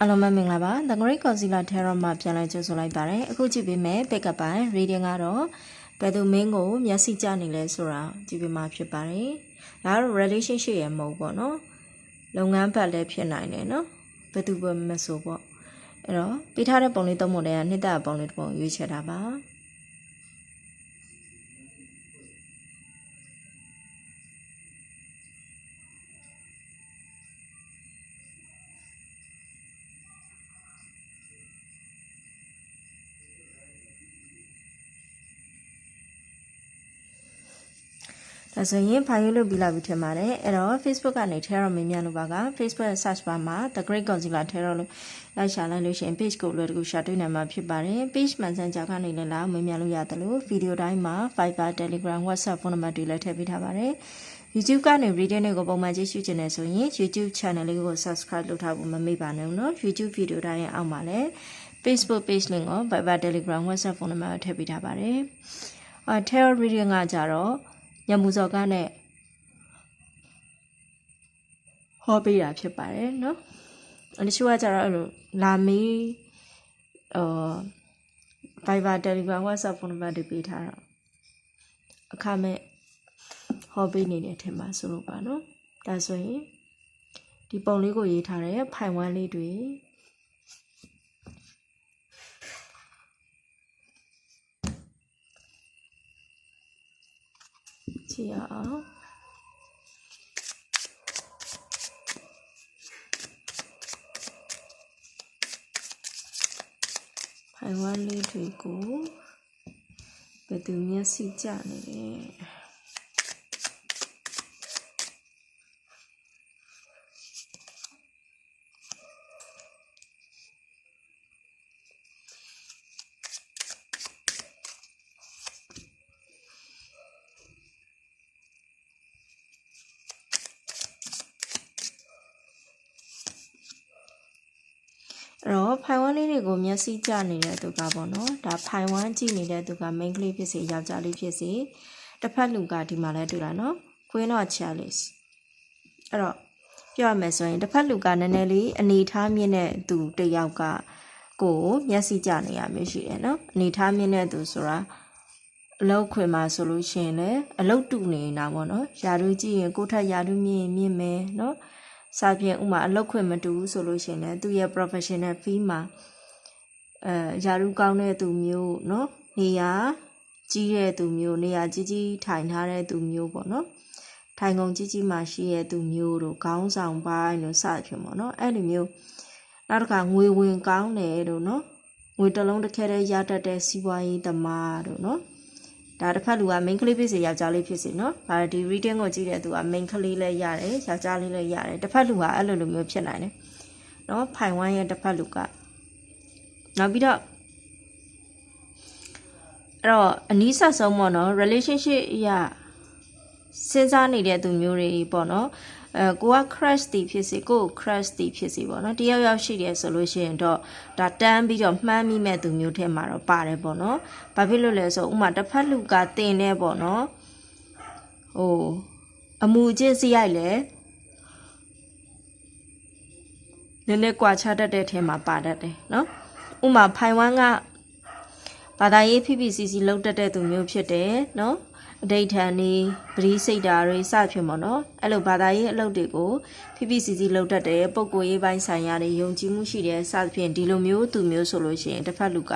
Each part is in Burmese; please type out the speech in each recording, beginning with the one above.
အားလုံးပဲမင်္ဂလာပါ The Great Concealer Tarot မှာပြန်လည်ကြိုဆိုလိုက်ပါတယ်အခုကြည့်ပေးမယ် pick up ပိုင်း reading ကတော့ဘယ်သူမင်းကိုမျက်စိကျနေလဲဆိုတာကြည့်ပေးမှာဖြစ်ပါတယ်ဒါကတော့ relationship ရဲ့မဟုတ်ပေါ့နော်လုပ်ငန်းဘက်လည်းဖြစ်နိုင်တယ်နော်ဘယ်သူပဲမဆိုပေါ့အဲ့တော့ပေးထားတဲ့ပုံလေးသုံးပုံတွေကနှစ်သက်ပုံလေးတစ်ပုံရွေးချယ်တာပါ ဒါဆိုရင်ဖိုင်ယူလို့ပြီးလာပြီထင်ပါတယ်အဲ့တော့ Facebook ကနေ Terror မင်းမြန်လို့ပါက Facebook ရဲ့ search bar မှာ The Great Concealer Terror လို့လိုက်ရှာလိုက်လို့ရှိရင် page ကိုလွယ်တကူရှာတွေ့နိုင်မှာဖြစ်ပါတယ် page messenger ကနေလည်းလာမင်းမြန်လို့ရတယ်လို့ video တိုင်းမှာ Viber Telegram WhatsApp ဖုန်းနံပါတ်တွေလည်းထည့်ပေးထားပါတယ် YouTube ကနေ reading တွေကိုပုံမှန်ကြည့်ရှုချင်တယ်ဆိုရင် YouTube channel လေးကို subscribe လုပ်ထားဖို့မမေ့ပါနဲ့နော် YouTube video တိုင်းရဲ့အောက်မှာလည်း Facebook page link ကို Viber Telegram WhatsApp ဖုန်းနံပါတ်ကိုထည့်ပေးထားပါတယ်အဲ Terror reading ကကြတော့ ညမူစော်ကားနဲ့ဟောပေးတာဖြစ်ပါတယ်เนาะအတချို့ကကြတော့အဲ့လိုလာမေးဟို Viber Telegram WhatsApp ဖုန်းနံပါတ်တွေပေးထားတော့အခမဲ့ဟောပေးနေတယ်ထင်ပါဆိုလို့ပါเนาะဒါဆိုရင်ဒီပုံလေးကိုရေးထားတဲ့ဖိုင်ဝမ်းလေးတွေ ကြည့်ရအောင်ဖိုင်ဝမ်းလေးတွေကိုဘယ်သူမျက်စိကျနေလဲအဲ့တော့ဖိုင်ဝမ်း လေးတွေကိုမျက်စိကျနေတဲ့သူကပေါ့နော်ဒါဖိုင်ဝမ်းကြည့်နေတဲ့သူက main ကလေးဖြစ်စေယောက်ျားလေးဖြစ်စေတစ်ဖက်လူကဒီမှာလဲတွေ့လာနော် Queen of Chalice အဲ့တော့ပြောရမယ်ဆိုရင်တစ်ဖက်လူကနည်းနည်းလေးအနေထားမြင့်တဲ့သူတစ်ယောက်ကကိုယ်မျက်စိကျနေရမျိုးရှိတယ်နော်အနေထားမြင့်တဲ့သူဆိုတာအလောက်ခွင်မှာဆိုလို့ရှိရင်လည်းအလောက်တူနေတာပေါ့နော်ယာတို့ကြည့်ရင်ကိုယ့်ထက်ယာတို့မြင့်ရင်မြင့်မယ်နော်စာပြင်ဥမာအလောက်ခွင်မတူဘူးဆိုလို့ရှိရင်လည်းသူ့ရဲ့ professional fee မှာ အဲယာတို့ကောင်းတဲ့သူမျိုးနော်နေရာကြီးတဲ့သူမျိုးနေရာကြီးကြီးထိုင်ထားတဲ့သူမျိုးပေါ့နော်ထိုင်ကုန်ကြီးကြီးမှရှိတဲ့သူမျိုးတို့ခေါင်းဆောင်ပိုင်းတို့စသဖြင့်ပေါ့နော်အဲ့ဒီမျိုးနောက်တစ်ခါငွေဝင်ကောင်းတယ်တို့နော်ငွေတစ်လုံးတစ်ခဲတည်းရတတ်တဲ့စီးပွားရေးသမားတို့နော်ဒါတစ်ဖက်လူက main ကလေးဖြစ်စေယောက်ျားလေးဖြစ်စေနော်။ဒါဒီ reading ကိုကြည့်တဲ့သူက main ကလေးလည်းရတယ်ယောက်ျားလေးလည်းရတယ်တစ်ဖက်လူကအဲ့လိုလိုမျိုးဖြစ်နိုင်တယ်။နော်ဖိုင်ဝမ်းရဲ့တစ်ဖက်လူက နောက်ပြီးတော့အဲ့တော့အနီးဆက်ဆုံးပေါ့နော် relationship အရာစဉ်းစားနေတဲ့သူမျိုးတွေပေါ့နော်အဲကိုက crush တီဖြစ်စေကို crush တီဖြစ်စေပေါ့နော်တယောက်ယောက်ရှိတယ်ဆိုလို့ရှိရင်တော့ဒါတန်းပြီးတော့မှန်းမိမဲ့သူမျိုးထဲမှာတော့ပါတယ်ပေါ့နော်ဘာဖြစ်လို့လဲဆိုဥမာတစ်ဖက်လူကတင်နေပေါ့နော်ဟိုအမူအကျင့်စီရိုက်လဲနည်းနည်းကွာခြားတတ်တဲ့ထဲမှာပါတတ်တယ်နော် ဥမာဖိုင်ဝမ်းကဘာသာရေးဖိဖိစီစီလောက်တတ်တဲ့သူမျိုးဖြစ်တယ်နော်အဋိဌာန်နေပရိစိတ်ဓာတွေစဖြစ်ပေါ့နော်အဲ့လိုဘာသာရေးအလုပ်တွေကိုဖိဖိစီစီလုပ်တတ်တယ်ပုံကိုရေးပိုင်းဆိုင်ရာတွေယုံကြည်မှုရှိတယ်စသဖြင့်ဒီလိုမျိုးသူမျိုးဆိုလို့ရှိရင်တစ်ဖက်လူက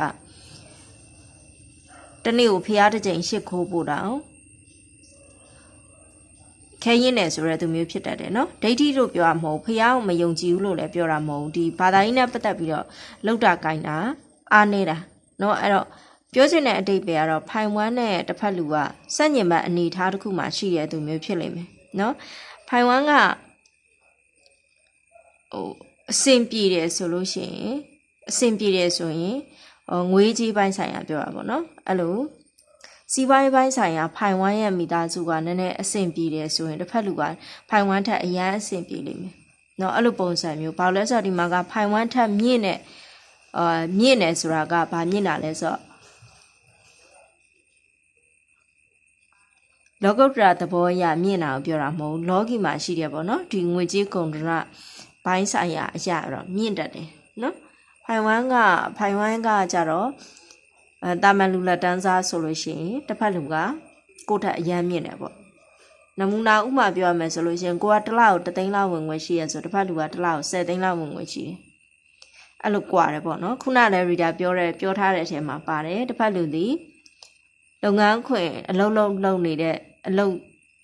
တနေ့ကိုဖျားတစ်ကြိမ်ရှစ်ခိုးပို့တောင် ခဲရင်တယ်ဆိုရဲသူမျိုးဖြစ်တတ်တယ်နော်ဒိဋ္ဌိတို့ပြောရမဟုတ်ဖျားကိုမယုံကြည်ဘူးလို့လည်းပြောတာမဟုတ်ဒီဘာသာရေးနဲ့ပတ်သက်ပြီးတော့လောက်တာကိုင်းတာအားနေတာနော်အဲ့တော့ပြောချင်တဲ့အတိတ်ပဲကတော့ဖိုင်ဝမ်းနဲ့တစ်ဖက်လူကစက်ညင်ဘတ်အနေထားတစ်ခုမှရှိတဲ့သူမျိုးဖြစ်လိမ့်မယ်နော်ဖိုင်ဝမ်းကဟိုအဆင်ပြေတယ်ဆိုလို့ရှိရင်အဆင်ပြေတယ်ဆိုရင်ဟိုငွေကြီးပိုင်းဆိုင်ရာပြောတာပေါ့နော်အဲ့လို စီးပွားရေးပိုင်းဆိုင်ရာဖိုင်ဝမ်းရဲ့မိသားစုကနည်းနည်းအဆင်ပြေတယ်ဆိုရင်တစ်ဖက်လူကဖိုင်ဝမ်းထက်အရန်အဆင်ပြေလိမ့်မယ်နော်အဲ့လိုပုံစံမျိုးဘာလို့လဲဆိုတော့ဒီမှာကဖိုင်ဝမ်းထက်မြင့်တဲ့အာမြင့်တယ်ဆိုတာကဘာမြင့်တာလဲဆိုတော့လောကုတ္တရာသဘောအရမြင့်တာကိုပြောတာမဟုတ်လောကီမှာရှိတယ်ပေါ့နော်ဒီငွေကြေးကုန်ဒရဘိုင်းဆိုင်ရာအရာတော့မြင့်တတ်တယ်နော်ဖိုင်ဝမ်ကဖိုင်ဝမ်ကကြတော့ အဲတာမန်လူလက်တန်းစားဆိုလို့ရှိရင်တစ်ဖက်လူကကိုယ့်ထက်အရန်မြင့်တယ်ပေါ့နမူနာဥမာပြောရမယ်ဆိုလို့ရှိရင်ကိုကတစ်လောက်တစ်သိန်းလောက်ဝင်ငွေရှိရဆိုတစ်ဖက်လူကတစ်လောက်10သိန်းလောက်ဝင်ငွေရှိတယ်အဲ့လိုကွာတယ်ပေါ့နော်ခုနလည်း reader ပြောတဲ့ပြောထားတဲ့အထဲမှာပါတယ်တစ်ဖက်လူသည်လုပ်ငန်းခွင်အလုပ်လုပ်လုပ်နေတဲ့အလုပ်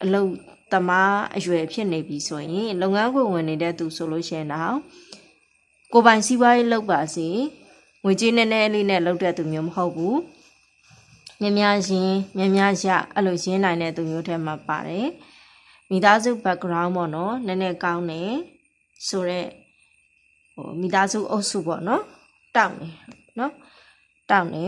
အလုပ်သမားအရွယ်ဖြစ်နေပြီဆိုရင်လုပ်ငန်းခွင်ဝင်နေတဲ့သူဆိုလို့ရှိရင်တော့ကိုယ်ပိုင်စီးပွားရေးလုပ်ပါစေ ငွေကြေးနည်းနည်းလေးနဲ့လုပ်တဲ့သူမျိုးမဟုတ်ဘူးမြင်များရင်မြင်များရအဲ့လိုရင်းနိုင်တဲ့သူမျိုးထဲမှာပါတယ်မိသားစု background ပေါ့နော်နည်းနည်းကောင်းတယ်ဆိုတော့ဟိုမိသားစုအုပ်စုပေါ့နော်တောက်နေနော်တောက်နေ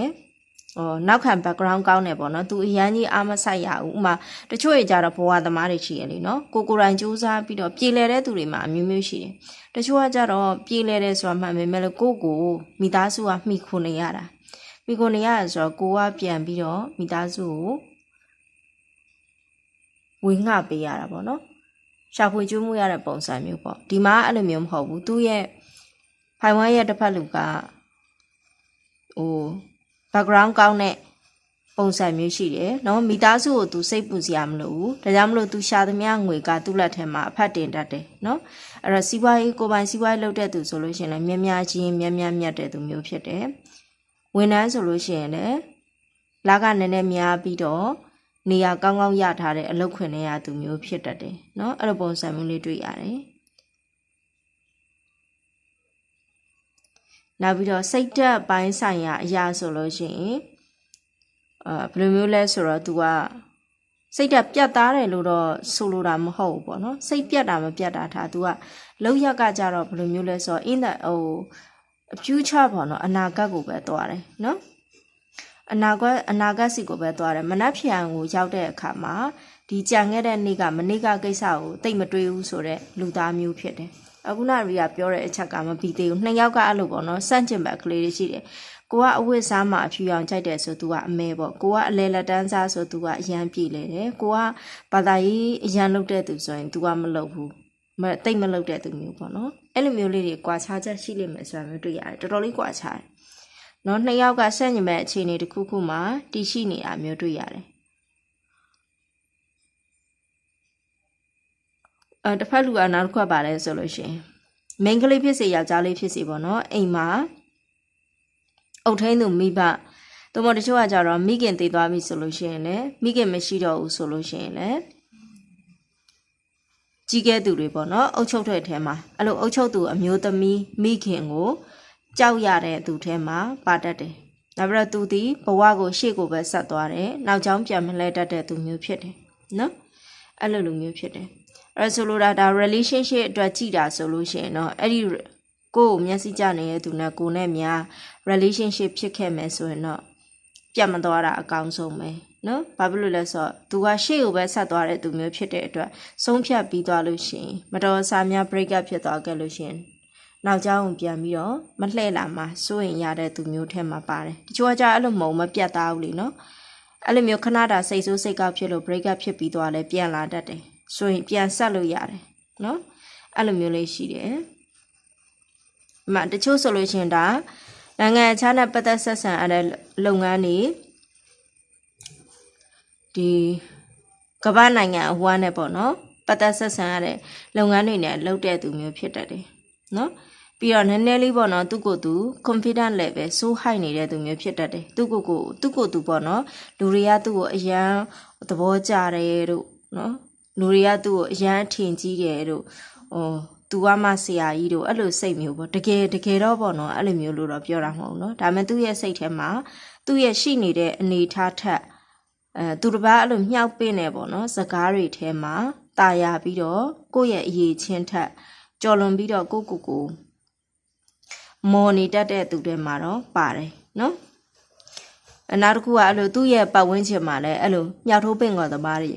ဟိုနောက်ခံ background ကောင်းတယ်ပေါ့နော်သူအရန်ကြီးအားမဆိုင်ရဘူးဥမာတချို့တွေကြတော့ဘဝသမားတွေရှိရလေနော်ကိုကိုယ်တိုင်စူးစမ်းပြီးတော့ပြည်လဲတဲ့သူတွေမှာအမျိုးမျိုးရှိတယ်တချို့ကကြတော့ပြည်လဲတဲ့ဆိုတာမှန်ပေမဲ့လို့ကိုကိုမိသားစုကမှီခိုနေရတာမိခိုနေရဆိုတော့ကိုကပြန်ပြီးတော့မိသားစုကိုဝေငှပေးရတာပေါ့နော်ရှာဖွေကျွေးမှုရတဲ့ပုံစံမျိုးပေါ့ဒီမှာအဲ့လိုမျိုးမဟုတ်ဘူးသူ့ရဲ့ဖိုင်ဝမ်ရဲ့တစ်ဖက်လူကဟို background ကောင်းတဲ့ပုံစံမျိုးရှိတယ်နော်မိသားစုကို तू စိတ်ပူစရာမလိုဘူးဒါကြောင့်မလို့ तू ရှာသမျှငွေကသူ့လက်ထဲမှာအဖတ်တင်တတ်တယ်နော်အဲ့တော့စီးပွားရေးကိုပိုင်စီးပွားရေးလုပ်တဲ့သူဆိုလို့ရှိရင်လည်းမြက်များချင်းမြက်များမြတ်တဲ့သူမျိုးဖြစ်တယ်ဝန်ထမ်းဆိုလို့ရှိရင်လည်းလကနည်းနည်းများပြီးတော့နေရာကောင်းကောင်းရထားတဲ့အလုပ်ခွင်တွေကသူမျိုးဖြစ်တတ်တယ်နော်အဲ့လိုပုံစံမျိုးလေးတွေ့ရတယ် နောက်ပြီးတော့စိတ်တက်ပိုင်းဆိုင်ရာအရာဆိုလို့ရှိရင်အာဘယ်လိုမျိုးလဲဆိုတော့ तू ကစိတ်တက်ပြတ်သားတယ်လို့တော့ဆိုလိုတာမဟုတ်ဘူးပေါ့နော်စိတ်ပြတ်တာမပြတ်တာထား तू ကလောက်ရက်ကကြတော့ဘယ်လိုမျိုးလဲဆိုတော့ in the ဟို future ပေါ့နော်အနာဂတ်ကိုပဲသွားတယ်နော်အနာဂတ်အနာဂတ်စီကိုပဲသွားတယ်မနှက်ဖြန်ကိုရောက်တဲ့အခါမှာဒီကြံခဲ့တဲ့နေ့ကမနေ့ကကိစ္စကိုတိတ်မတွေးဘူးဆိုတော့လူသားမျိုးဖြစ်တယ် အခုနရီကပြောတဲ့အချက်ကမပြီးသေးဘူးနှစ်ယောက်ကအဲ့လိုပေါ့နော်စန့်ကျင်ဘက်ကလေးတွေရှိတယ်ကိုကအဝတ်စားမှာအဖြူအောင်ကြိုက်တယ်ဆိုသူကအမဲပေါ့ကိုကအလဲလက်တန်းစားဆိုသူကအရန်ပြေလေတယ်ကိုကဘာသာရေးအရန်လုပ်တဲ့သူဆိုရင်သူကမလုပ်ဘူးမတိတ်မလုပ်တဲ့သူမျိုးပေါ့နော်အဲ့လိုမျိုးလေးတွေကွာခြားချက်ရှိလိမ့်မယ်ဆိုတာမျိုးတွေ့ရတယ်တော်တော်လေးကွာခြားတယ်နော်နှစ်ယောက်ကဆန့်ကျင်ဘက်အခြေအနေတစ်ခုခုမှာတည်ရှိနေတာမျိုးတွေ့ရတယ် တစ်ဖက်လူကနောက်တစ်ခွက်ပါလဲဆိုလို့ရှိရင်မိန်းကလေးဖြစ်စေယောက်ျားလေးဖြစ်စေပေါ့နော်အိမ်မှာအုတ်ထင်းသူမိဘတမတချို့ကကြတော့မိခင်တည်သွားပြီဆိုလို့ရှိရင်လည်းမိခင်မရှိတော့ဘူးဆိုလို့ရှိရင်လည်းကြီးကဲသူတွေပေါ့နော်အုတ်ချုပ်တဲ့ထဲမှာအဲ့လိုအုတ်ချုပ်သူအမျိုးသမီးမိခင်ကိုကြောက်ရတဲ့သူထဲမှာပါတတ်တယ်။ဒါပြီးတော့သူဒီဘဝကိုရှေ့ကိုပဲဆက်သွားတယ်။နောက်ကျောင်းပြန်မလဲတတ်တဲ့သူမျိုးဖြစ်တယ်နော်။အဲ့လိုလိုမျိုးဖြစ်တယ်။ အဲ့ဆိုလိုတာဒါ relationship အတွက်ကြည်တာဆိုလို့ရှိရင်တော့အဲ့ဒီကိုယ်ကိုမျက်စိကျနေတဲ့သူနဲ့ကိုယ်နဲ့များ relationship ဖြစ်ခဲ့မယ်ဆိုရင်တော့ပြတ်မသွားတာအကောင်းဆုံးပဲနော်ဘာဖြစ်လို့လဲဆိုတော့သူကရှေ့ကိုပဲဆက်သွားတဲ့သူမျိုးဖြစ်တဲ့အတွက်ဆုံးဖြတ်ပြီးသွားလို့ရှိရင်မတော်ဆာများ break up ဖြစ်သွားခဲ့လို့ရှိရင်နောက်ကျောင်းကိုပြန်ပြီးတော့မလှည့်လာမှစိုးရင်ရတဲ့သူမျိုးထဲမှာပါတယ်တချို့ကကြအဲ့လိုမုံမပြတ်သားဘူးလीနော်အဲ့လိုမျိုးခဏတာစိတ်ဆိုးစိတ်ကောက်ဖြစ်လို့ break up ဖြစ်ပြီးသွားလဲပြန်လာတတ်တယ် ဆိုရင်ပြန်ဆက်လို့ရတယ်နော်အဲ့လိုမျိုးလေးရှိတယ်မတချို့ဆိုလို့ရှိရင်ဒါနိုင်ငံခြားနဲ့ပတ်သက်ဆက်ဆံရတဲ့လုပ်ငန်းတွေဒီကမ္ဘာနိုင်ငံအဝမ်းနဲ့ပေါ့နော်ပတ်သက်ဆက်ဆံရတဲ့လုပ်ငန်းတွေနဲ့လုပ်တဲ့သူမျိုးဖြစ်တတ်တယ်နော်ပြီးတော့နည်းနည်းလေးပေါ့နော်သူ့ကိုယ်သူ confident level ဆိုးဟိုက်နေတဲ့သူမျိုးဖြစ်တတ်တယ်သူ့ကိုယ်ကိုသူ့ကိုယ်သူပေါ့နော်လူတွေကသူ့ကိုအရန်သဘောကျတယ်တို့နော် လူတွေကသူ့ကိုအရန်ထင်ကြီးတယ်တို့ဟိုသူကမှဆရာကြီးတို့အဲ့လိုစိတ်မျိုးပေါ့တကယ်တကယ်တော့ပေါ့နော်အဲ့လိုမျိုးလို့တော့ပြောတာမဟုတ်ဘူးเนาะဒါပေမဲ့သူ့ရဲ့စိတ်ထဲမှာသူ့ရဲ့ရှိနေတဲ့အနေထားထက်အဲသူတစ်ပါးအဲ့လိုမြှောက်ပင့်နေပေါ့နော်စကားတွေထဲမှာตายရပြီးတော့ကိုယ့်ရဲ့အရေးချင်းထက်ကြော်လွန်ပြီးတော့ကိုကိုကိုမော်နေတတ်တဲ့သူတွေမှာတော့ပါတယ်နော်အနောက်တစ်ခုကအဲ့လိုသူ့ရဲ့ပတ်ဝန်းကျင်မှာလည်းအဲ့လိုမြောက်ထိုးပင်ကောသမားတွေ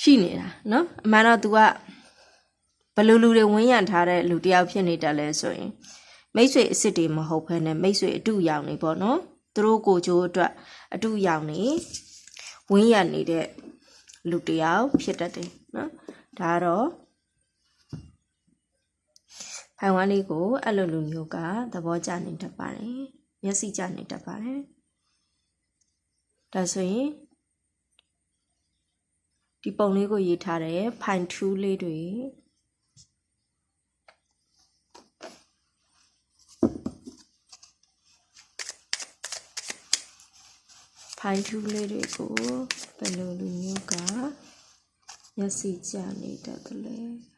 ရှိနေတာနော်အမှန်တော့ तू ကဘလူလူတွေဝန်းရံထားတဲ့လူတယောက်ဖြစ်နေတယ်လဲဆိုရင်မိတ်ဆွေအစ်စ်တွေမဟုတ်ဘဲနဲ့မိတ်ဆွေအတူရောင်နေပေါ့နော်သူတို့ကိုကြိုးအတွက်အတူရောင်နေဝန်းရံနေတဲ့လူတယောက်ဖြစ်တတ်တယ်နော်ဒါကတော့ဖိုင်ဝမ်လေးကိုအဲ့လိုလူမျိုးကသဘောကျနေတတ်ပါတယ်မျက်စိကျနေတတ်ပါတယ်ဒါဆိုရင် ဒီပုံလေးကိုရေးထားတဲ့ဖိုင်ထူးလေးတွေဖိုင်ထူးလေးတွေကိုဘယ်လိုလူမျိုးကမျက်စိကျနေတတ်တယ်လဲ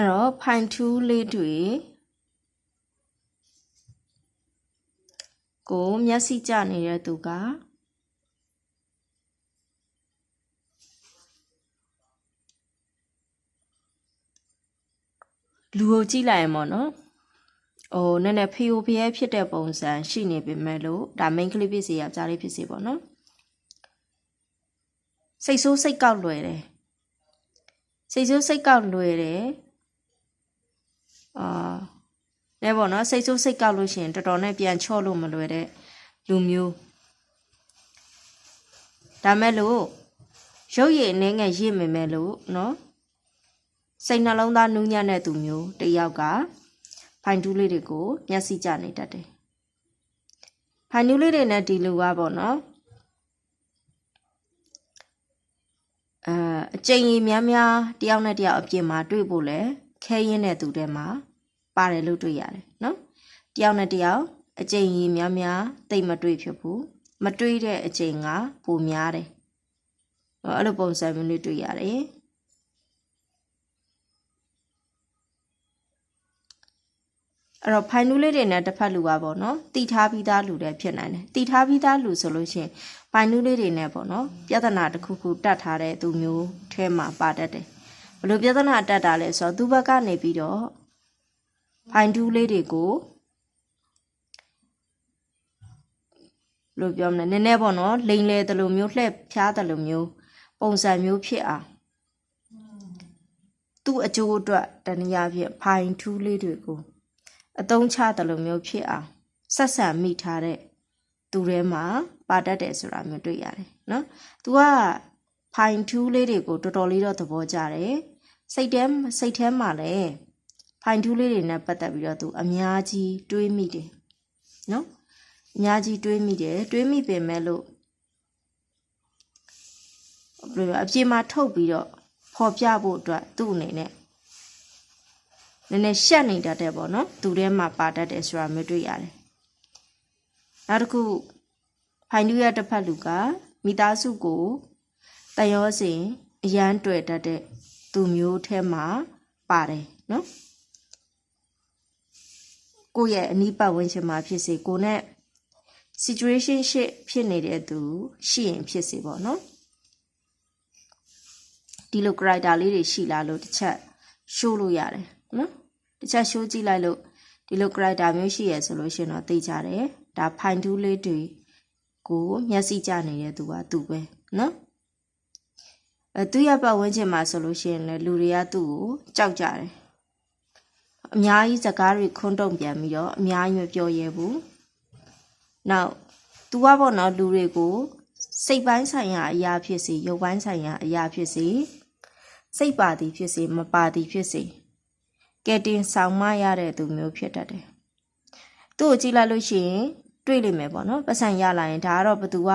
အဲ့တော့ဖိုင်ထူးလေးတွေကိုမျက်စိကျနေတဲ့သူကလူကိုကြည့်လိုက်ရင်ပေါ့နော်ဟိုနည်းနည်းဖေယိုဖျဲဖြစ်တဲ့ပုံစံရှိနေပေမဲ့လို့ဒါ main ကလေးဖြစ်စီယောက်ျားလေးဖြစ်စီပေါ့နော်စိတ်ဆိုးစိတ်ကောက်လွယ်တယ်စိတ်ဆိုးစိတ်ကောက်လွယ်တယ် အာလဲပေါ့နော်စိတ်ဆိုးစိတ်ကောက်လို့ရှိရင်တော်တော်နဲ့ပြန်ချော့လို့မလွယ်တဲ့လူမျိုးဒါမဲ့လို့ရုပ်ရည်အနေငယ်ရင့်မိမဲ့လို့နော်စိတ်နှလုံးသားနူးညံ့တဲ့သူမျိုးတစ်ယောက်ကဖိုင်တူးလေးတွေကိုမျက်စိကျနေတတ်တယ်ဖိုင်တူးလေးတွေနဲ့ဒီလူကပေါ့နော်အဲအကျဉ်းကြီးများများတယောက်နဲ့တယောက်အပြင်မှာတွေ့ဖို့လဲခဲရင်းတဲ့သူတွေမှာ ပါတယ်လို့တွေ့ရတယ်နော်တယောက်နဲ့တယောက်အကျဉ်းကြီးများများတိတ်မတွေ့ဖြစ်ဘူးမတွေ့တဲ့အကျဉ်းကပိုများတယ်အဲ့လိုပုံစံမျိုးလေးတွေ့ရတယ်အဲ့တော့ဖိုင်နူးလေးတွေနဲ့တစ်ဖက်လူပါပေါ့နော်တီထားပြီးသားလူတွေဖြစ်နိုင်တယ်တီထားပြီးသားလူဆိုလို့ရှိရင်ဖိုင်နူးလေးတွေနဲ့ပေါ့နော်ပြဿနာတစ်ခုခုတတ်ထားတဲ့သူမျိုးထဲမှာပါတတ်တယ်ဘလို့ပြဿနာတတ်တာလဲဆိုတော့သူ့ဘက်ကနေပြီးတော့ ဖိုင်တူးလေးတွေကိုလို့ပြောမလဲနည်းနည်းပေါ့နော်လိန်လေတယ်လို့မျိုးလှည့်ဖြားတယ်လို့မျိုးပုံစံမျိုးဖြစ်အောင်သူ့အကျိုးအတွက်တနည်းအားဖြင့်ဖိုင်ထူးလေးတွေကိုအသုံးချတယ်လို့မျိုးဖြစ်အောင်ဆက်ဆံမိထားတဲ့သူထဲမှာပါတတ်တယ်ဆိုတာမျိုးတွေ့ရတယ်နော်။ तू ကဖိုင်ထူးလေးတွေကိုတော်တော်လေးတော့သဘောကျတယ်။စိတ်ထဲစိတ်ထဲမှာလည်း ဖိုင်ထူးလေးတွေနဲ့ပတ်သက်ပြီးတော့ तू အများကြီးတွေးမိတယ်နော်။အများကြီးတွေးမိတယ်တွေးမိပေမဲ့လို့ဘယ်လိုအပြေမှာထုတ်ပြီးတော့ဖော်ပြဖို့အတွက်သူ့အနေနဲ့နည်းနည်းရှက်နေတတ်တယ်ပေါ့နော်သူထဲမှာပါတတ်တယ်ဆိုတာမျိုးတွေ့ရတယ်နောက်တစ်ခုဖိုင်နူးရတစ်ဖက်လူကမိသားစုကိုတယောစဉ်အရန်တွေ့တတ်တဲ့သူမျိုးထဲမှာပါတယ်နော် ကိုယ့်ရဲ့အနီးပတ်ဝန်းကျင်မှာဖြစ်စေကိုနဲ့ situation ရှစ်ဖြစ်နေတဲ့သူရှိရင်ဖြစ်စေပေါ့နော်ဒီလို character လေးတွေရှိလာလို့တစ်ချက် show လို့ရတယ်နော်တစ်ချက် show ကြည့်လိုက်လို့ဒီလို character မျိုးရှိရဆိုလို့ရှင်တော့သိကြတယ်ဒါဖိုင်တူးလေးတွေကိုမျက်စိကျနေတဲ့သူကသူပဲနော်အဲသူရပတ်ဝန်းကျင်မှာဆိုလို့ရှိရင်လည်းလူတွေကသူ့ကိုကြောက်ကြတယ် အများကြီးစကားတွေခွန်းတုံပြန်ပြီးတော့အများကြီးမပြောရဲဘူးနောက်သူကပေါ့နော်လူတွေကိုစိတ်ပိုင်းဆိုင်ရာအရာဖြစ်စေရုပ်ပိုင်းဆိုင်ရာအရာဖြစ်စေစိတ်ပါသည်ဖြစ်စေမပါသည်ဖြစ်စေကဲတင်ဆောင်မရတဲ့သူမျိုးဖြစ်တတ်တယ်သူ့ကိုကြည့်လိုက်လို့ရှိရင်တွေ့လိမ့်မယ်ပေါ့နော်ပတ်စံရလာရင်ဒါကတော့ဘသူက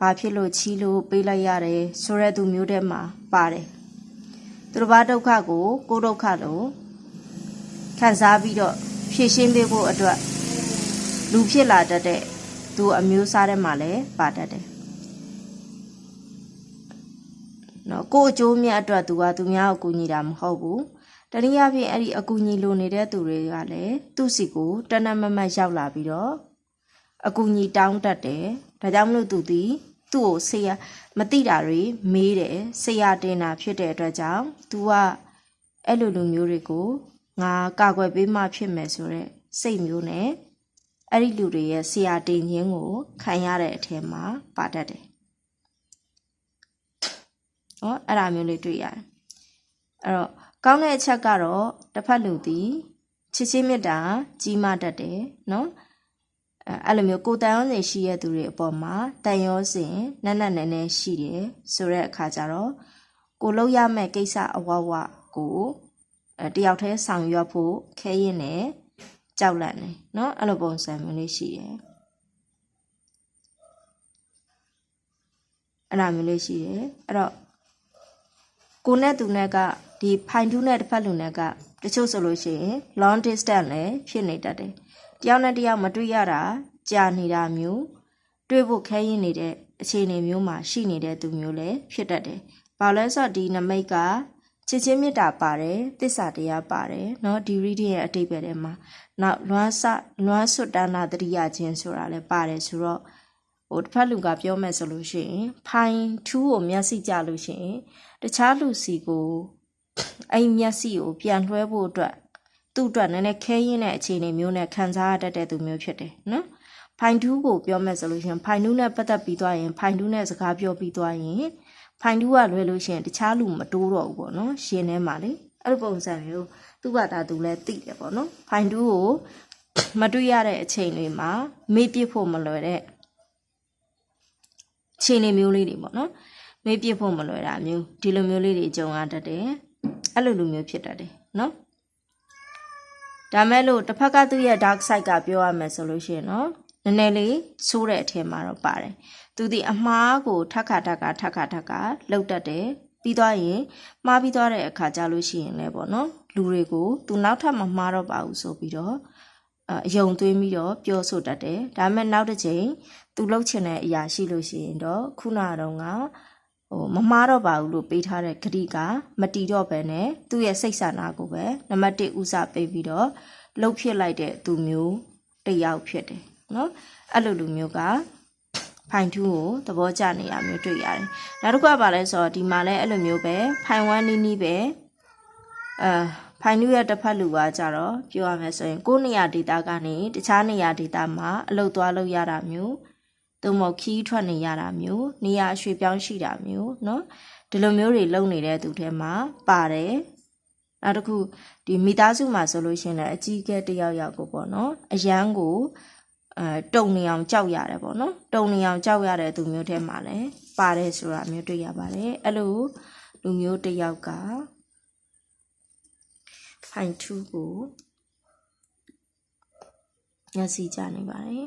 ဘာဖြစ်လို့ချီးလို့ပေးလိုက်ရတယ်ဆိုတဲ့သူမျိုးတည်းမှာပါတယ်သူတို့ဘာဒုက္ခကိုကိုဒုက္ခလို့ ခံစားပြီးတော့ဖြည့်ရှင်းပေးဖို့အတွက်လူဖြစ်လာတတ်တဲ့သူအမျိုးစားထဲမှာလည်းပါတတ်တယ်နော်ကိုယ့်အကျိုးမြတ်အတွက်သူကသူများကိုကူညီတာမဟုတ်ဘူးတနည်းအားဖြင့်အဲ့ဒီအကူညီလိုနေတဲ့သူတွေကလည်းသူ့စီကိုတနက်မမတ်ရောက်လာပြီးတော့အကူညီတောင်းတတ်တယ်ဒါကြောင့်မလို့သူဒီသူ့ကိုဆေးရမတိတာတွေမေးတယ်ဆေးရတင်တာဖြစ်တဲ့အတွက်ကြောင့် तू ကအဲ့လိုလူမျိုးတွေကို ငါကာကွယ်ပေးမှဖြစ်မယ်ဆိုတော့စိတ်မျိုးနဲ့အဲ့ဒီလူတွေရဲ့ဆရာတင်ခြင်းကိုခံရတဲ့အထက်မှာပါတတ်တယ်။ဟောအဲ့ဒါမျိုးလေးတွေ့ရတယ်။အဲ့တော့ကောင်းတဲ့အချက်ကတော့တစ်ဖက်လူသည်ချစ်ချင်းမေတ္တာကြီးမားတတ်တယ်နော်။အဲအဲ့လိုမျိုးကိုယ်တန်ရောစင်ရှိတဲ့သူတွေအပေါ်မှာတန်ရောစင်နက်နက်နဲနဲရှိတယ်ဆိုတဲ့အခါကျတော့ကိုလောက်ရမဲ့ကိစ္စအဝဝကိုအဲ တယောက်တည်းဆောင်ရွက်ဖို့ခဲရင်နဲ့ကြောက်လန့်နေเนาะအဲ့လိုပုံစံမျိုးလေးရှိတယ်အဲ့ဒါမျိုးလေးရှိတယ်အဲ့တော့ကိုနဲ့သူနဲ့ကဒီဖိုင်တူးနဲ့တစ်ဖက်လူနဲ့ကတချို့ဆိုလို့ရှိရင် long distance လည်းဖြစ်နေတတ်တယ်တယောက်နဲ့တယောက်မတွေ့ရတာကြာနေတာမျိုးတွေ့ဖို့ခဲရင်နေတဲ့အခြေအနေမျိုးမှာရှိနေတဲ့သူမျိုးလည်းဖြစ်တတ်တယ်ဘာလဲဆိုတော့ဒီနမိတ်က ချစ်ချင်းမေတ္တာပါတယ်သစ္စာတရားပါတယ်เนาะဒီ reading ရဲ့အတိတ်ပဲထဲမှာနောက်လွမ်းဆလွမ်းဆွတ်တနာတရိယာချင်းဆိုတာလည်းပါတယ်ဆိုတော့ဟိုတစ်ဖက်လူကပြောမယ်ဆိုလို့ရှိရင်ဖိုင်ထူးကိုမျက်စိကြလို့ရှိရင်တခြားလူစီကိုအဲ့မျက်စိကိုပြန်လွှဲဖို့အတွက်သူ့အတွက်နည်းနည်းခဲရင်းတဲ့အခြေအနေမျိုးနဲ့ခံစားရတတ်တဲ့သူမျိုးဖြစ်တယ်နော်ဖိုင်ထူးကိုပြောမယ်ဆိုလို့ရှိရင်ဖိုင်ထူးနဲ့ပတ်သက်ပြီးသွားရင်ဖိုင်ထူးနဲ့စကားပြောပြီးသွားရင် ဖိုင်တူးကလွယ်လို့ရှိရင်တခြားလူမတိုးတော့ဘူးပေါ့နော်ရှင်ထဲမှာလေအဲ့လိုပုံစံမျိုးသူ့ဘာသာသူလည်းသိတယ်ပေါ့နော်ဖိုင်တူးကိုမတွေ့ရတဲ့အချိန်တွေမှာမေ့ပြစ်ဖို့မလွယ်တဲ့ချိန်တွေမျိုးလေးတွေပေါ့နော်မေ့ပြစ်ဖို့မလွယ်တာမျိုးဒီလိုမျိုးလေးတွေကြုံရတတ်တယ်အဲ့လိုလိုမျိုးဖြစ်တတ်တယ်နော်ဒါမဲ့လို့တစ်ဖက်ကသူ့ရဲ့ dark side ကပြောရမယ်ဆိုလို့ရှိရင်နော် နည်းနည်းလေးဆိုးတဲ့အထင်မှာတော့ပါတယ်သူဒီအမားကိုထက်ခါထက်ခါထက်ခါထက်ခါလှုပ်တတ်တယ်ပြီးသွားရင်မှားပြီးသွားတဲ့အခါကြလို့ရှိရင်လည်းပေါ့နော်လူတွေကိုသူနောက်ထပ်မမှားတော့ပါဘူးဆိုပြီးတော့အယုံသွင်းပြီးတော့ပြောဆိုတတ်တယ်ဒါပေမဲ့နောက်တစ်ချိန်သူလှုပ်ချင်တဲ့အရာရှိလို့ရှိရင်တော့ခုနကတော့ကဟိုမမှားတော့ပါဘူးလို့ပေးထားတဲ့ဂရိကမတီတော့ပဲနဲ့သူ့ရဲ့စိတ်ဆန္ဒကိုပဲနံပါတ်1ဦးစားပေးပြီးတော့လှုပ်ဖြစ်လိုက်တဲ့သူမျိုးတယောက်ဖြစ်တယ် နော်အဲ့လိုလူမျိုးကဖိုင်2ကိုသဘောကျနေရမျိုးတွေ့ရတယ်နောက်တစ်ခုကပါလဲဆိုတော့ဒီမှာလည်းအဲ့လိုမျိုးပဲဖိုင်1နီးနီးပဲအာဖိုင်2ရဲ့တစ်ဖက်လူကကြတော့ပြောရမယ်ဆိုရင်ကိုယ်နေရာဒေတာကနေတခြားနေရာဒေတာမှာအလုပ်သွားလုပ်ရတာမျိုးသို့မဟုတ်ခီးထွက်နေရတာမျိုးနေရာရွှေ့ပြောင်းရှိတာမျိုးเนาะဒီလိုမျိုးတွေလုပ်နေတဲ့သူထဲမှာပါတယ်နောက်တစ်ခုဒီမိသားစုမှာဆိုလို့ရှိရင်လည်းအကြီးအကဲတယောက်ယောက်ကိုပေါ့နော်အရန်ကို အဲတုံနေအောင်ကြောက်ရတယ်ပေါ့နော်တုံနေအောင်ကြောက်ရတဲ့သူမျိုးထဲမှာလည်းပါတယ်ဆိုတာမျိုးတွေ့ရပါတယ်အဲ့လိုလူမျိုးတစ်ယောက်ကဖိုင်2ကိုညစီကြနေပါတယ်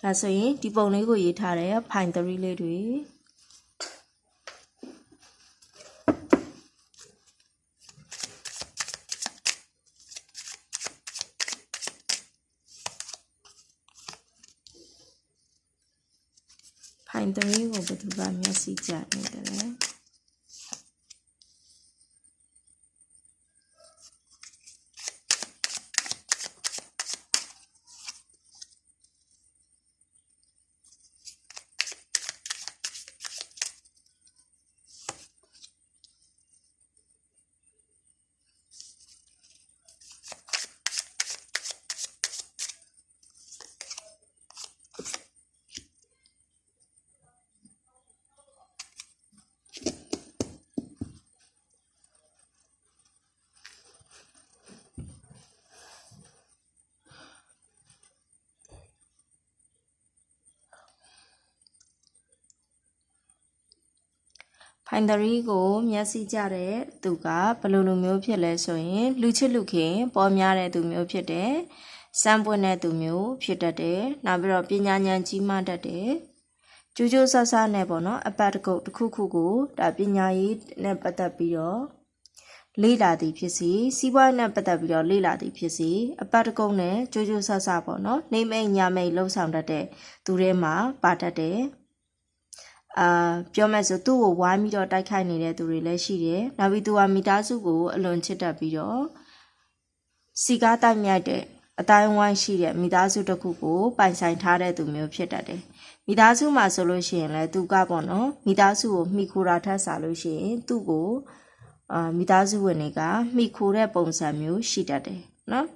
ဒါဆိုရင်ဒီပုံလေးကိုရေးထားတဲ့ဖိုင်3လေးတွေ ဖိုင်3ကိုဘယ်သူကမျက်စိကြနေတယ်လဲ ဖိုင်3ကိုမျက်စိကြတဲ့သူကဘယ်လိုလိုမျိုးဖြစ်လဲဆိုရင်လူချစ်လူခင်ပေါ်များတဲ့သူမျိုးဖြစ်တယ်။စမ်းပွင့်တဲ့သူမျိုးဖြစ်တတ်တယ်။နောက်ပြီးတော့ပညာဉာဏ်ကြီးမားတတ်တယ်။ကျူးကျူးဆဆနဲ့ပေါ့နော်အပတ်တကုတ်တစ်ခုခုကိုဒါပညာရေးနဲ့ပတ်သက်ပြီးတော့လေ့လာသည်ဖြစ်စီစီးပွားရေးနဲ့ပတ်သက်ပြီးတော့လေ့လာသည်ဖြစ်စီအပတ်တကုတ်နဲ့ကြိုးကြိုးဆဆပေါ့နော်နေမိတ်ညာမိတ်လှုပ်ဆောင်တတ်တဲ့သူတွေမှာပါတတ်တယ် အာပြောမယ်ဆိုသူ့ကိုဝိုင်းပြီးတော့တိုက်ခိုက်နေတဲ့သူတွေလည်းရှိတယ်နောက်ပြီးသူကမိသားစုကိုအလွန်ချစ်တတ်ပြီးတော့စီကားတိုက်မြိုက်တဲ့အတိုင်းဝိုင်းရှိတဲ့မိသားစုတစ်ခုကိုပိုင်ဆိုင်ထားတဲ့သူမျိုးဖြစ်တတ်တယ်မိသားစုမှာဆိုလို့ရှိရင်လည်းသူကပေါ့နော်မိသားစုကိုမိခိုတာထက်စားလို့ရှိရင်သူ့ကိုအာမိသားစုဝင်တွေကမိခိုတဲ့ပုံစံမျိုးရှိတတ်တယ်နော်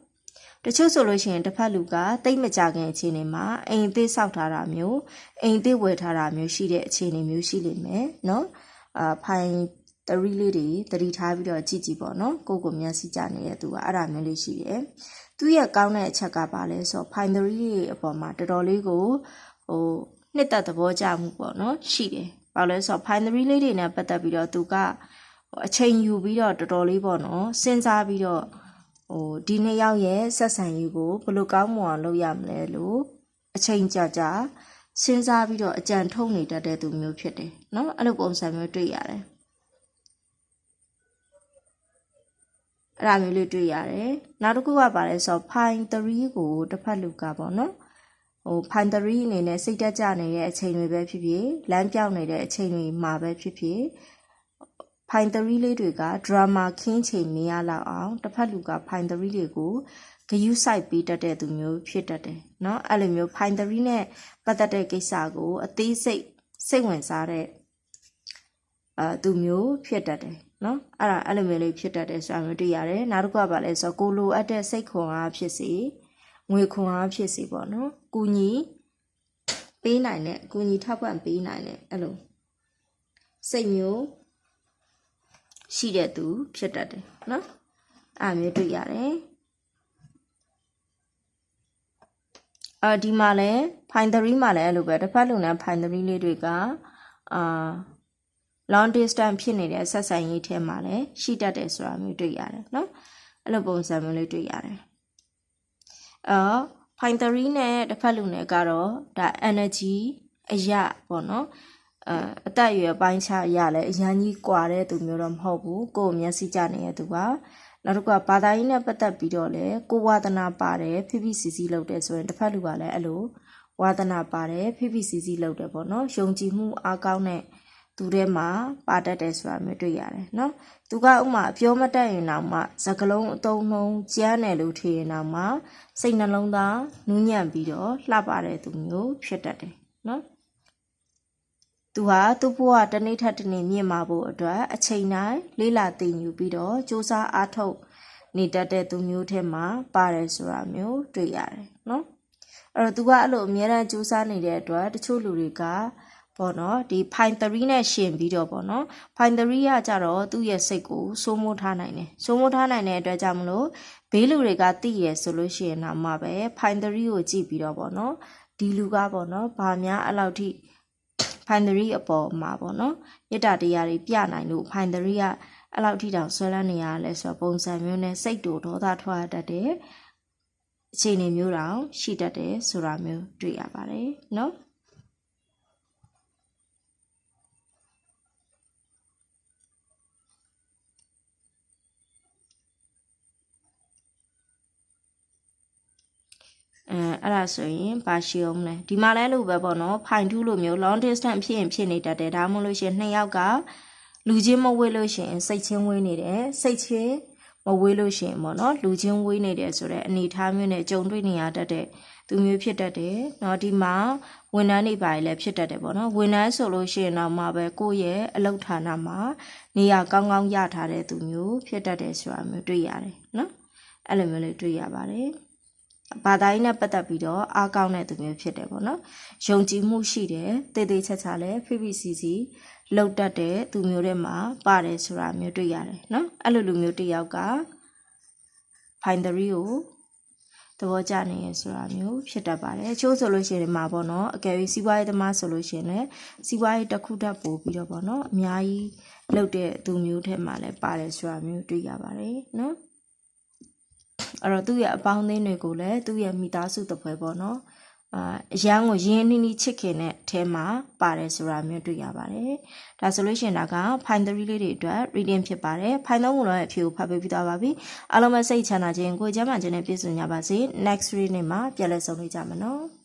တချို့ဆိုလို့ရှိရင်တစ်ဖက်လူကတိတ်မကြခင်အခြေအနေမှာအိမ်အသေးဆောက်ထားတာမျိုးအိမ်အသေးဝယ်ထားတာမျိုးရှိတဲ့အခြေအနေမျိုးရှိလိမ့်မယ်နော်အာဖိုင်တရီလေးတွေတတိထားပြီးတော့ကြည့်ကြည့်ပေါ့နော်ကိုကိုမျက်စိကြနေတဲ့သူကအဲ့ဒါမျိုးလေးရှိတယ်သူရဲ့ကောင်းတဲ့အချက်ကပါလဲဆိုဖိုင်တရီတွေအပေါ်မှာတော်တော်လေးကိုဟိုနှစ်သက်သဘောကျမှုပေါ့နော်ရှိတယ်ဘာလို့လဲဆိုတော့ဖိုင်တရီလေးတွေနဲ့ပတ်သက်ပြီးတော့သူကဟိုအချိန်ယူပြီးတော့တော်တော်လေးပေါ့နော်စဉ်းစားပြီးတော့ ဟိုဒီနှစ်ယောက်ရဲ့ဆက်ဆံရေးကိုဘယ်လိုကောင်းမွန်အောင်လုပ်ရမလဲလို့အချိန်ကြာကြာစဉ်းစားပြီးတော့အကြံထုတ်နေတတ်တဲ့သူမျိုးဖြစ်တယ်เนาะအဲ့လိုပုံစံမျိုးတွေ့ရတယ်အဲ့ဒါမျိုးလေးတွေ့ရတယ်နောက်တစ်ခုကပါလဲဆိုတော့ fine 3ကိုတစ်ဖက်လူကပေါ့နော်ဟို fine 3အနေနဲ့စိတ်တက်ကြနေတဲ့အချိန်တွေပဲဖြစ်ဖြစ်လမ်းပြောင်းနေတဲ့အချိန်တွေမှာပဲဖြစ်ဖြစ် ဖိုင်3လေးတွေကဒရာမာခင်းချိန်နေရလောက်အောင်တစ်ဖက်လူကဖိုင်3တွေကိုဂယုစိုက်ပေးတတ်တဲ့သူမျိုးဖြစ်တတ်တယ်เนาะအဲ့လိုမျိုးဖိုင်3နဲ့ပတ်သက်တဲ့ကိစ္စကိုအသေးစိတ်စိတ်ဝင်စားတဲ့အာသူမျိုးဖြစ်တတ်တယ်နော်အဲ့ဒါအဲ့လိုမျိုးလေးဖြစ်တတ်တယ်ဆိုတာမျိုးတွေ့ရတယ်နောက်တစ်ခုကပါလဲဆိုတော့ကိုလိုအပ်တဲ့စိတ်ခွန်အားဖြစ်စေငွေခွန်အားဖြစ်စေပေါ့နော်ကုညီပေးနိုင်တဲ့ကုညီထောက်ပံ့ပေးနိုင်တဲ့အဲ့လိုစိတ်မျိုး ရှိတဲ့သူ ဖြစ်တတ်တယ်နော်အဲ့မျိုးတွေ့ရတယ်အာဒီမှာလဲဖိုင်3မှာလဲအဲ့လိုပဲတစ်ဖက်လုံနဲ့ဖိုင်3လေးတွေကအာ long distance ဖြစ်နေတဲ့ဆက်ဆံရေးထဲမှာလည်းရှိတတ်တယ်ဆိုတာမျိုးတွေ့ရတယ်နော်အဲ့လိုပုံစံမျိုးလေးတွေ့ရတယ်အော် fine theory နဲ့တစ်ဖက်လူနဲ့ကတော့ဒါ energy အရာပေါ့နော် အအသက်အရွယ်ပိုင်းခြားရလဲအရန်ကြီးကွာတဲ့သူမျိုးတော့မဟုတ်ဘူးကိုယ်မျက်စိကြနေတဲ့သူကနောက်တစ်ခုကဘာသာရေးနဲ့ပတ်သက်ပြီးတော့လဲကိုဝါသနာပါတယ်ဖိဖိစီစီလုပ်တယ်ဆိုရင်တစ်ဖက်လူကလည်းအဲ့လိုဝါသနာပါတယ်ဖိဖိစီစီလုပ်တယ်ပေါ့နော်ယုံကြည်မှုအားကောင်းတဲ့သူထဲမှာပါတတ်တယ်ဆိုတာမျိုးတွေ့ရတယ်နော်သူကဥမာပြောမတတ်ရင်တော့မှစကလုံးအတုံးလုံးကျန်းတယ်လို့ထင်ရင်တော့မှစိတ်နှလုံးသားနူးညံ့ပြီးတော့လှပတဲ့သူမျိုးဖြစ်တတ်တယ်နော် သူဟာသူ့ဘဝတစ်နေ့ထက်တစ်နေ့မြင့်မာဖို့အတွက်အချိန်တိုင်းလေးလာသိညူပြီးတော့စူးစမ်းအားထုတ်နေတတ်တဲ့သူမျိုးထဲမှာပါတယ်ဆိုတာမျိုးတွေ့ရတယ်နော်အဲ့တော့သူကအဲ့လိုအများအားစူးစမ်းနေတဲ့အတွက်တချို့လူတွေကပေါ့နော်ဒီ fine 3နဲ့ရှင်ပြီးတော့ပေါ့နော် fine 3ကကြတော့သူ့ရဲ့စိတ်ကိုစိုးမိုးထားနိုင်တယ်စိုးမိုးထားနိုင်တဲ့အတွက်ကြောင့်မလို့ဘေးလူတွေကသိရဆိုလို့ရှိရင်တော့မှပဲ fine 3ကိုကြည့်ပြီးတော့ပေါ့နော်ဒီလူကပေါ့နော်ဘာများအဲ့လောက်ထိ fine 3အပေါ်မှာပေါ့နော်မေတ္တာတရားတွေပြနိုင်လို့ fine 3ကအဲ့လောက်ထိတောင်ဆွဲလန်းနေရလဲဆိုတော့ပုံစံမျိုးနဲ့စိတ်တူဒေါသထွက်တတ်တဲ့အခြေအနေမျိုးတောင်ရှိတတ်တယ်ဆိုတာမျိုးတွေ့ရပါတယ်เအဲအဲ့ဒါဆိုရင်ဘာရှိအောင်လဲဒီမှာလဲလို့ပဲပေါ့နော်ဖိုင်ထူးလိုမျိုး long distance ဖြစ်ရင်ဖြစ်နေတတ်တယ်ဒါမှမဟုတ်လို့ရှိရင်နှစ်ယောက်ကလူချင်းမဝေးလို့ရှိရင်စိတ်ချင်းဝေးနေတယ်စိတ်ချင်းမဝေးလို့ရှိရင်ပေါ့နော်လူချင်းဝေးနေတယ်ဆိုတော့အနေထားမျိုးနဲ့ကြုံတွေ့နေရတတ်တဲ့သူမျိုးဖြစ်တတ်တယ်เนาะဒီမှာဝန်ထမ်းတွေပါလည်းဖြစ်တတ်တယ်ပေါ့နော်ဝန်ထမ်းဆိုလို့ရှိရင်တော့မှပဲကိုယ့်ရဲ့အလုပ်ဌာနမှာနေရာကောင်းကောင်းရထားတဲ့သူမျိုးဖြစ်တတ်တယ်ဆိုတာမျိုးတွေ့ရတယ်เนาะအဲ့လိုမျိုးလေးတွေ့ရပါတယ် ဘာသာရေးနဲ့ပတ်သက်ပြီးတော့အားကောင်းတဲ့သူမျိုးဖြစ်တယ်ပေါ့နော်ယုံကြည်မှုရှိတယ်တည်တည်ချာချာလဲ PPCC လောက်တတ်တဲ့သူမျိုးတွေမှာပါတယ်ဆိုတာမျိုးတွေ့ရတယ်နော်အဲ့လိုလူမျိုးတစ်ယောက်က find the real ကိုသဘောကျနေရဆိုတာမျိုးဖြစ်တတ်ပါတယ်အချို့ဆိုလို့ရှိရင်မှာပေါ့နော်အကယ်၍စီးပွားရေးသမားဆိုလို့ရှိရင်လည်းစီးပွားရေးတစ်ခုတည်းပို့ပြီးတော့ပေါ့နော်အများကြီးလုပ်တဲ့သူမျိုးထဲမှာလည်းပါတယ်ဆိုတာမျိုးတွေ့ရပါတယ်နော် အဲ့တော့သူ့ရဲ့အပေါင်းအသင်းတွေကိုလည်းသူ့ရဲ့မိသားစုတစ်ဖွဲပေါ့နော်အာအရန်ကိုရင်းနှီးနှီးချစ်ခင်တဲ့အထဲမှာပါတယ်ဆိုတာမျိုးတွေ့ရပါတယ်။ဒါဆိုလို့ရှိရင်ဒါက file 3လေးတွေအတွက် reading ဖြစ်ပါတယ်။ file 3ကိုတော့အဖြေကိုဖတ်ပေးပြီးသွားပါပြီ။အားလုံးပဲစိတ်ချမ်းသာခြင်းကိုယ်ကျမ်းမာခြင်းနဲ့ပြည့်စုံကြပါစေ။ next reading မှာပြန်လည်ဆုံတွေ့ကြမယ်နော်။